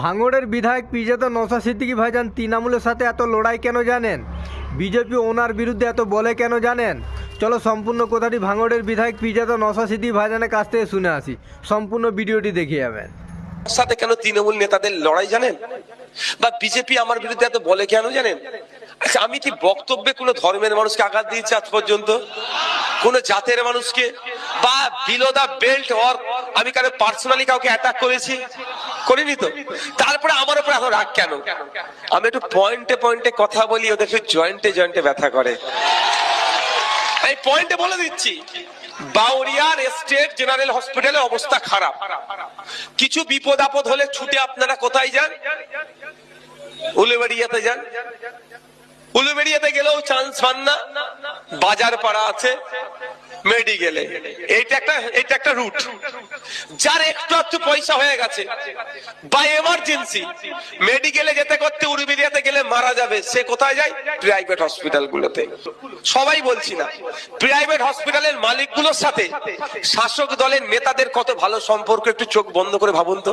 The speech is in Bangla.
ভাঙড়ের বিধায়ক পিজেত নশা সিদ্দিকি ভাইজান তৃণমূলের সাথে এত লড়াই কেন জানেন? বিজেপি ওনার বিরুদ্ধে এত বলে কেন জানেন? চলো সম্পূর্ণ কথাটি ভাঙড়ের বিধায়ক পিজেত নসা সিদ্দিকি ভাইজানের কাছ থেকে শুনে আসি। সম্পূর্ণ ভিডিওটি দেখে যাবেন। সাথে কেন তৃণমূল নেতাদের লড়াই জানেন? বা বিজেপি আমার বিরুদ্ধে এত বলে কেন জানেন? আচ্ছা আমি কি বক্তব্যে কোনো ধর্মের মানুষকে আঘাত দিয়েছি আজ পর্যন্ত? কোন জাতের মানুষকে? বা বিলো দা বেল্ট অর আমি কারও পার্সোনালি কাউকে অ্যাটাক করেছি? করিনি তো। তারপরে আমার উপর এখন রাগ কেন? আমি একটু পয়েন্টে পয়েন্টে কথা বলি, ওদের জয়েন্টে জয়েন্টে ব্যথা করে। এই পয়েন্টে বলে দিচ্ছি। বাউরিয়ার স্টেট জেনারেল হসপিটালের অবস্থা খারাপ। কিছু বিপদ আপদ হলে ছুটে আপনারা কোথায় যান? উলুবেড়িয়াতে যান। উলুবেড়িয়াতে গেলেও চান্স পান না। বাজার পাড়া আছে। মেডিকেলে। এইটা একটা এইটা একটা রুট যার একটু একটু পয়সা হয়ে গেছে বা এমার্জেন্সি মেডিকেলে যেতে করতে উরুবেড়িয়াতে গেলে মারা যাবে। সে কোথায় যায়? প্রাইভেট হসপিটাল গুলোতে সবাই বলছি না প্রাইভেট হসপিটালের মালিকগুলোর সাথে শাসক দলের নেতাদের কত ভালো সম্পর্ক? একটু চোখ বন্ধ করে ভাবুন তো।